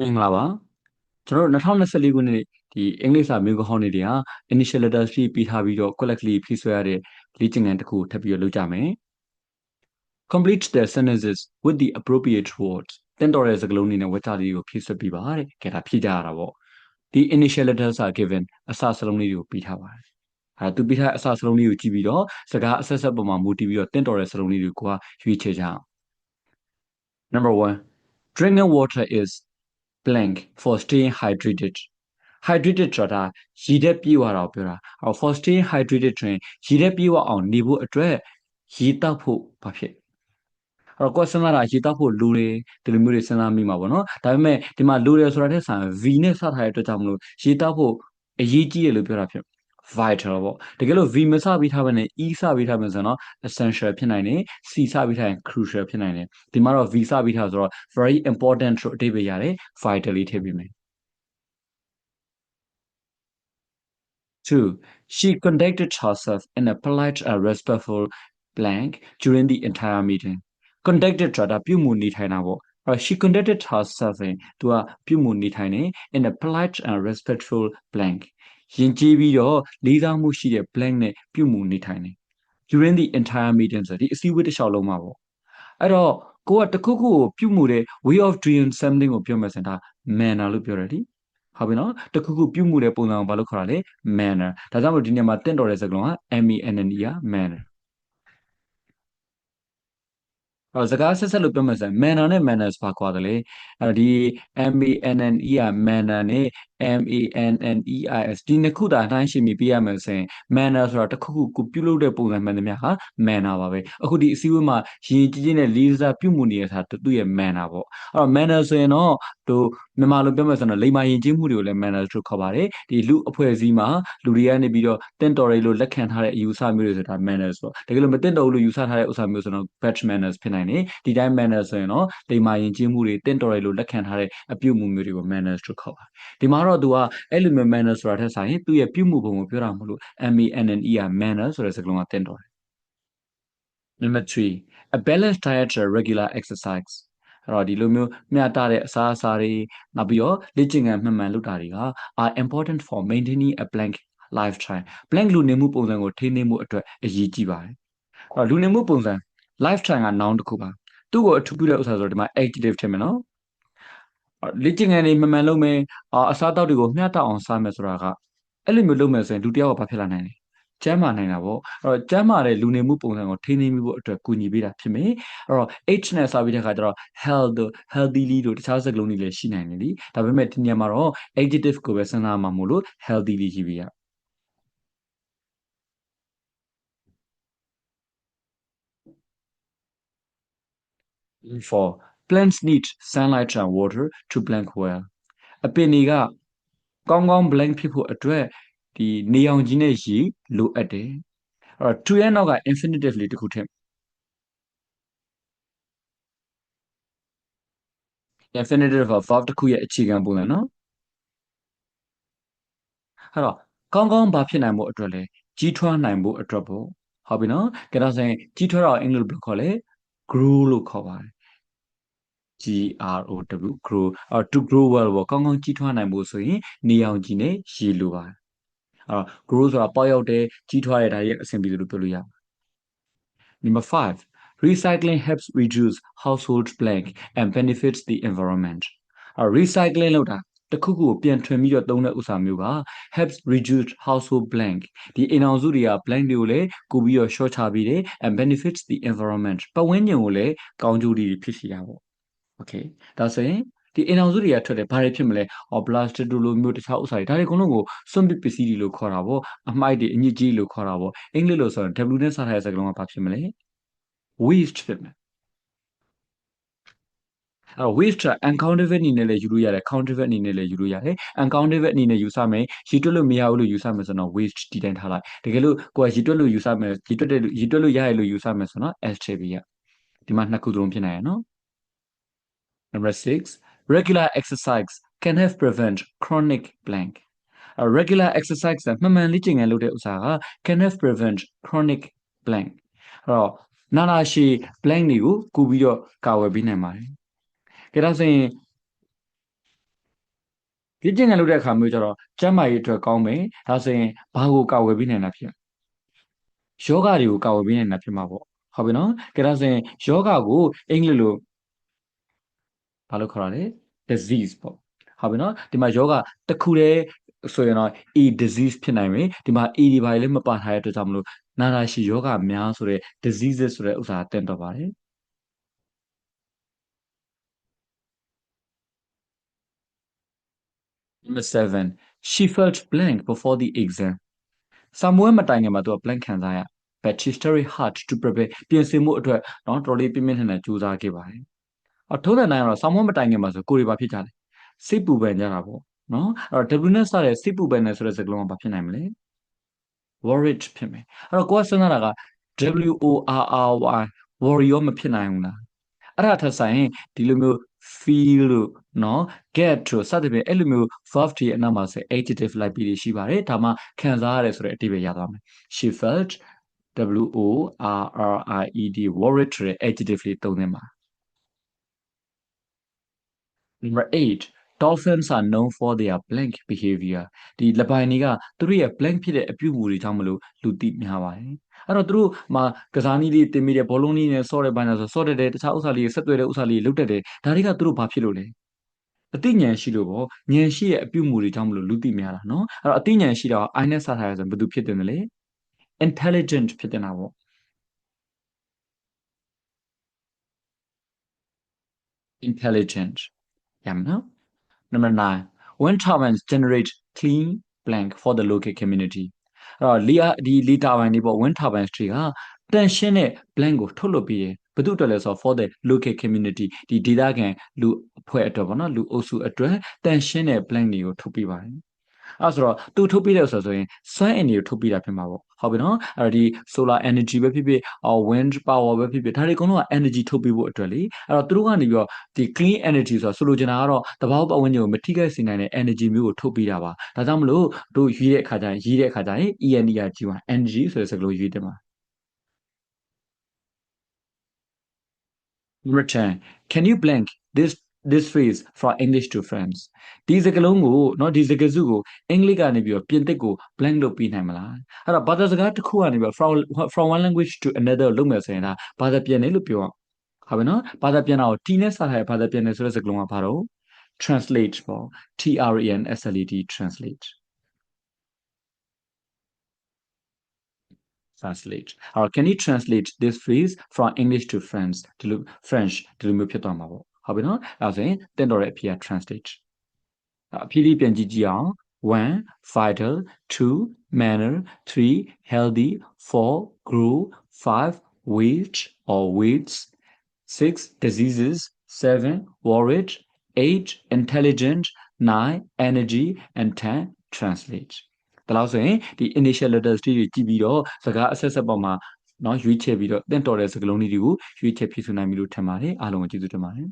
မင်္ဂလာပါကျွန်တော်တို့2024ခုနှစ်ဒီအင်္ဂလိပ်စာမျိုးကဟောင်းတွေဟာ initial letters ဖြည့်ပြီးထားပြီးတော့ correctly ဖြည့်ဆွဲရတဲ့လေ့ကျင့်ခန်းတစ်ခုထပ်ပြီးတော့လုပ်ကြမယ် complete the sentences with the appropriate words တင်တော်တဲ့စကားလုံးတွေနဲ့ဝတ်ချလေးကိုဖြည့်ဆွဲပြီးပါတဲ့ကဲဒါဖြည့်ကြရတာပေါ့ဒီ initial letters are given အစစလုံးလေးတွေကိုပြီးထားပါတယ်အဲသူပြီးထားအစစလုံးလေးကိုကြည့်ပြီးတော့စကားအဆက်ဆက်ပုံမှာမူတည်ပြီးတော့တင်တော်တဲ့စလုံးလေးတွေကိုကရွေးချယ်ကြအောင် number 1 drinking water is blank for staying hydrated hydrated ဆိုတာရည်တဲ့ပြေဝတာကိုပြောတာအဲ for staying hydrated တွင်ရည်တဲ့ပြေဝအောင်နေဖို့အတွက်ရည်တောက်ဖို့ဘာဖြစ်အဲ့တော့ကိုယ်စဉ်းစားတာရည်တောက်ဖို့လူတွေဒီလိုမျိုးတွေစဉ်းစားမိမှာပေါ့နော်ဒါပေမဲ့ဒီမှာလူတွေဆိုတာတဲ့ဆန် V နဲ့စထားတဲ့အတွက်ကြောင့်မလို့ရည်တောက်ဖို့အရေးကြီးတယ်လို့ပြောတာဖြစ် vital ပေါ့တကယ်လို့ V မစပြီးထားဘဲနဲ့ E စပြီးထားမယ်ဆိုတော့ essential ဖြစ်နိုင်တယ် C စပြီးထားရင် crucial ဖြစ်နိုင်တယ်ဒီမှာတော့ V စပြီးထားဆိုတော့ very important လို့အဓိပ္ပာယ်ရတယ် vitally ထည့်ပေးမယ် 2. She conducted herself in a polite and respectful blank during the entire meeting. Conducted ဆိုတာပြုမှုနေထိုင်တာပေါ့အဲ့ she conducted herself in သူကပြုမှုနေထိုင်နေ in a polite and respectful blank ယဉ်ကျေးပြီးတော့လေးစားမှုရှိတဲ့ blank နဲ့ပြုမှုနေထိုင်နေ during the entire meeting ဆိုဒီအစည်းအဝေးတစ်လျှောက်လုံးမှာပေါ့အဲ့တော့ကိုကတခုခုကိုပြုမှုတဲ့ way of doing something ကိုပြောမယ်ဆိုရင်ဒါ manner လို့ပြောတယ်ဒီဟုတ်ပြီနော်တခုခုပြုမှုတဲ့ပုံစံကိုဘာလို့ခေါ်တာလဲ manner ဒါကြောင့်မို့ဒီနေရာမှာတင့်တော်တဲ့စကားလုံးက M E N N E က manner အော်စကားဆက်ဆက်လို့ပြောမယ်ဆိုရင် manner နဲ့ manners ဘာကွာတယ်လဲအဲ့ဒီ M A N N E က manner နဲ့ M A N N E I S ဒီနှစ်ခုသာအတိုင်းရှင်းပြီးပြရမယ်ဆိုရင် manner ဆိုတာတစ်ခုခုကိုပြုလုပ်တဲ့ပုံစံမှန်သမျှဟာ manner ပါပဲအခုဒီအစည်းအဝေးမှာရင်ကြီးကြီးနဲ့လေးစားပြုမှုနေတဲ့ဟာသူ့ရဲ့ manner ပေါ့အဲ့တော့ manner ဆိုရင်တော့တို့မြန်မာလိုပြောမယ်ဆိုတော့လိမ္မာယဉ်ကျေးမှုတွေကိုလည်း manners လို့ခေါ်ပါတယ်ဒီလူအဖွဲ့အစည်းမှာလူတွေကနေပြီးတော့တင့်တော်တွေလို့လက်ခံထားတဲ့အယူအဆမျိုးတွေဆိုတာ manners ပေါ့တကယ်လို့မတင့်တော်ဘူးလို့ယူဆထားတဲ့ဥစ္စာမျိုးဆိုတော့ bad manners ဖြစ်နိုင်တယ်ဒီတိုင်း manners ဆိုရင်တော့လိမ္မာယဉ်ကျေးမှုတွေတင့်တော်တွေလို့လက်ခံထားတဲ့အပြုမှုမျိုးတွေကို manners လို့ခေါ်ပါတယ်ဒီမှာတော့သူကအဲ့လိုမျိုး manners ဆိုတာထက်ဆိုင်သူ့ရဲ့ပြုမှုပုံကိုပြောတာမဟုတ်လို့ M A N N E က manners ဆိုတဲ့စကားလုံးကတင့်တော်တယ် Number 3 a balanced diet regular exercise အဲ့တော့ဒီလိုမျိုးမျှတတဲ့အစားအစာတွေနောက်ပြီးတော့လေ့ကျင့်ခန်းမှန်မှန်လုပ်တာတွေက are important for maintaining a blank lifestyle blank လူနေမှုပုံစံကိုထိန်းသိမ်းမှုအတွက်အရေးကြီးပါတယ်အဲ့တော့လူနေမှုပုံစံ lifestyle က noun တစ်ခုပါသူ့ကိုအထူးပြုတဲ့ဥစ္စာဆိုတော့ဒီမှာ adjective ထည့်မယ်နော် လေ့ကျင့်ခန်းတွေမှန်မှန်လုပ်မယ်အစားအသောက်တွေကိုမျှတအောင်စားမယ်ဆိုတာကအဲ့လိုမျိုးလုပ်မယ်ဆိုရင်လူတစ်ယောက်ကဘာဖြစ်လာနိုင်လဲကျမ်းမာနိုင်တာပေါ့အဲ့တော့ကျမ်းမာတဲ့လူနေမှုပုံစံကိုထိန်းသိမ်းမိဖို့အတွက်ကူညီပေးတာဖြစ်မယ်အဲ့တော့ H နဲ့စပြီးတဲ့ခါကျတော့ health healthily တို့တခြားစကားလုံးတွေလည်းရှိနိုင်တယ်လीဒါပေမဲ့ဒီနေရာမှာတော့ adjective ကိုပဲစဉ်းစားမှာမို့လို့ healthily ကြီးပြရ for plants need sunlight and water to blank well အပင်တွေကကောင်းကောင်း blank ဖြစ်ဖို့အတွက်ဒီနေအောင်ကြီးနဲ့ရေလိုအပ်တယ်အဲ့တော့ to ရဲ့နောက်က infinitive လေးတစ်ခုထည့် infinitive of verb တစ်ခုရဲ့အခြေခံပုံစံနော်အဲ့တော့ကောင်းကောင်းဘာဖြစ်နိုင်ဖို့အတွက်လဲကြီးထွားနိုင်ဖို့အတွက်ပေါ့ဟုတ်ပြီနော်ကြဒါဆိုရင်ကြီးထွားတော့အင်္ဂလိပ်ဘယ်လိုခေါ်လဲ grow လို့ခေါ်ပါတယ် G R O W grow အော် to grow well ပေါ့ကောင်းကောင်းကြီးထွားနိုင်ဖို့ဆိုရင်နေအောင်ကြီးနဲ့ရေလိုပါတယ်အဲ့တော့ grow ဆိုတာပေါက်ရောက်တဲ့ကြီးထွားတဲ့ဒါရဲ့အဆင်ပြေလို့ပြောလို့ရပါတယ် Number 5 recycling helps reduce household blank and benefits the environment အဲ့ recycling လုပ်တာတခုခုကိုပြန်ထွင်ပြီးတော့သုံးတဲ့ဥစ္စာမျိုးက helps reduce household blank ဒီအိမ်အောင်စုတွေက blank တွေကိုလည်းကိုပြီးတော့ short ချပြီးတယ် and benefits the environment ပတ်ဝန်းကျင်ကိုလည်းကောင်းကျိုးတွေဖြစ်စေတာပေါ့ okay ဒါဆိုရင်ဒီအိမ်အောင်စုတွေကထွက်တယ်ဘာတွေဖြစ်မလဲအော် plastic တို့လိုမျိုးတခြားဥစ္စာတွေဒါတွေအကုန်လုံးကိုစွန့်ပစ်ပစ္စည်းတွေလို့ခေါ်တာပေါ့အမိုက်တွေအညစ်အကြေးလို့ခေါ်တာပေါ့အင်္ဂလိပ်လို့ဆိုရင် W နဲ့စထားတဲ့စကားလုံးကဘာဖြစ်မလဲ waste ဖြစ်မယ်အဲ့တော့ waste က uncountable အနေနဲ့လည်းယူလို့ရတယ် countable အနေနဲ့လည်းယူလို့ရတယ် uncountable အနေနဲ့ယူဆမယ်ရည်တွက်လို့မရဘူးလို့ယူဆမယ်ဆိုတော့ waste တည်တိုင်းထားလိုက်တကယ်လို့ကိုယ်ကရည်တွက်လို့ယူဆမယ်ရည်တွက်တဲ့ရည်တွက်လို့ရရလို့ယူဆမယ်ဆိုတော့ s ထည့်ပေးရဒီမှာနှစ်ခုသလုံးဖြစ်နိုင်ရနော် number 6 regular exercise can have prevent chronic blank a regular exercise မှန်မှန်လေ့ကျင့်ခန်းလုပ်တဲ့ဥစ္စာက can have prevent chronic blank အဲ့တော့နာနာရှည် blank တွေကိုကူပြီးတော့ကာဝယ်ပေးနိုင်ပါတယ်။ကြဒါဆိုရင်လေ့ကျင့်ခန်းလုပ်တဲ့အခါမျိုးကျတော့ကျန်းမာရေးအတွက်ကောင်းမယ်ဒါဆိုရင်ဘာကိုကာဝယ်ပေးနိုင်တာဖြစ်ယောဂတွေကိုကာဝယ်ပေးနိုင်တာဖြစ်မှာပေါ့ဟုတ်ပြီနော်ကဲဒါဆိုရင်ယောဂကိုအင်္ဂလိပ်လို ဘာလို့ခေါ်ရလဲ disease ပေါ့ဟုတ်ပြီနော်ဒီမှာယောဂတစ်ခုတည်းဆိုရင်တော့ a disease ဖြစ်နိုင်မယ်ဒီမှာ a ဒီဘာတွေလည်းမပါထားတဲ့အတွက်ကြောင့်မလို့နာတာရှိယောဂများဆိုတဲ့ diseases ဆိုတဲ့ဥစ္စာတင်တော့ပါတယ် Number 7 she felt blank before the exam စာမွေးမတိုင်ခင်မှာသူက blank ခံစားရ but she studied hard to prepare ပြင်ဆင်မှုအတွက်เนาะတော်လေးပြင်းပြင်းထန်ထန်ကြိုးစားခဲ့ပါတယ်။ အထုံးတဲ့နိုင်ကတော့စာမွေးမတိုင်ခင်မှာဆိုကိုရီပါဖြစ်ကြတယ်။စိတ်ပူပန်ကြတာပေါ့နော်။အဲ့တော့ W နဲ့စတဲ့စိတ်ပူပန်နေဆိုတဲ့စကားလုံးကဘာဖြစ်နိုင်မလဲ worried ဖြစ်မယ်။အဲ့တော့ကိုကစဉ်းစားတာက W O R R Y worry ရောမဖြစ်နိုင်ဘူးလား။အဲ့ဒါထက်ဆိုင်ဒီလိုမျိုး feel လို့နော် get လို့စသဖြင့်အဲ့လိုမျိုး verb တွေအနောက်မှာဆို adjective လိုက်ပြီးရှိပါတယ်ဒါမှခံစားရတယ်ဆိုတဲ့အဓိပ္ပာယ်ရသွားမယ် she felt w o r r i e d worried ဆိုတဲ့ adjective လေးသုံးသင်ပါ number 8 dolphins are known for their blank behavior ဒီလပိုင်တွေကသူတို့ရဲ့ blank ဖြစ်တဲ့အပြုအမူတွေကြောင့်မလို့လူသိများပါတယ်အဲ့တော့သူတို့မှာကစားနည်းလေးတင်မိတဲ့ဘောလုံးနည်းနဲ့ဆော့တဲ့ဘိုင်းဆိုဆော့တတ်တယ်တခြားဥစ္စာလေးဆက်သွယ်တဲ့ဥစ္စာလေးလုတ်တတ်တယ်ဒါတွေကသူတို့ဘာဖြစ်လို့လဲအသိဉာဏ်ရှိလို့ပေါ့ဉာဏ်ရှိရဲ့အပြုအမူတွေကြောင့်မလို့လူသိများတာနော်အဲ့တော့အသိဉာဏ်ရှိတော့ I နဲ့စထားရဆိုဘယ်သူဖြစ်တယ်လဲ intelligent ဖြစ်တယ်နာပေါ့ intelligent ရမယ်နော် number 9 wind turbines generate clean blank for the local community အဲ့တော့လီဒီလီတာဘိုင်တွေပေါ့ wind turbines တွေကတန်ရှင်းတဲ့ blank ကိုထုတ်လွှတ်ပြီးတယ်ဘယ်သူအတွက်လဲဆိုတော့ for the local community ဒီဒေသခံလူအဖွဲ့အတွက်ပေါ့နော်လူအုပ်စုအတွက်တန်ရှင်းတဲ့ blank တွေကိုထုတ်ပေးပါတယ် အဲ့ဆိုတော့သူထုတ်ပေးတယ်ဆိုဆိုရင် sun energy ကိုထုတ်ပေးတာဖြစ်မှာပေါ့ဟုတ်ပြီနော်အဲ့တော့ဒီ solar energy ပဲဖြစ်ဖြစ် wind power ပဲဖြစ်ဖြစ်ဒါတွေအကုန်လုံးက energy ထုတ်ပေးဖို့အတွက်လေအဲ့တော့သူတို့ကနေပြီးတော့ဒီ clean energy ဆိုတာဆိုလိုချင်တာကတော့တဘာပတ်ဝန်းကျင်ကိုမထိခိုက်စေနိုင်တဲ့ energy မျိုးကိုထုတ်ပေးတာပါဒါကြောင့်မလို့တို့ရွေးတဲ့အခါကျရင်ရေးတဲ့အခါကျရင် ENERG မှာ energy ဆိုတဲ့စကားလုံးရွေးတယ်မှာ Number 10 can you blank this this phrase from English to French ဒီစကားလုံးကိုเนาะဒီစကားစုကိုအင်္ဂလိပ်ကနေပြီးတော့ပြင်သစ်ကို blank လုပ်ပြီးနိုင်မလားအဲ့တော့ဘာသာစကားတစ်ခုကနေပြီးတော့ from from one language to another လုပ်မယ်ဆိုရင်ဒါဘာသာပြန်တယ်လို့ပြောအောင်ဟုတ်ပြီနော်ဘာသာပြန်တာကို T နဲ့စထားတဲ့ဘာသာပြန်တယ်ဆိုတဲ့စကားလုံးကဘာတော့ translate ပေါ့ T R E N S L E T translate translate အဲ့တော့ can you translate this phrase from English to French ဒီလို French ဒီလိုမျိုးဖြစ်သွားမှာပေါ့ ဟုတ်ပြီနော်အဲ့ဒါဆိုရင်တင့်တော်တဲ့အဖြေက translate အဖြေလေးပြန်ကြည့်ကြည့်အောင်1 vital 2 manner 3 healthy 4 grow 5 weight or weights 6 diseases 7 worried 8 intelligent 9 energy and 10 translate ဒါလို့ဆိုရင်ဒီ initial letters တွေကြည့်ပြီးတော့စကားအဆက်ဆက်ပေါ်မှာเนาะရွေးချယ်ပြီးတော့တင့်တော်တဲ့စကားလုံးလေးတွေကိုရွေးချယ်ဖြည့်ဆို့နိုင်ပြီလို့ထင်ပါတယ်အားလုံးကိုကျေးဇူးတင်ပါတယ်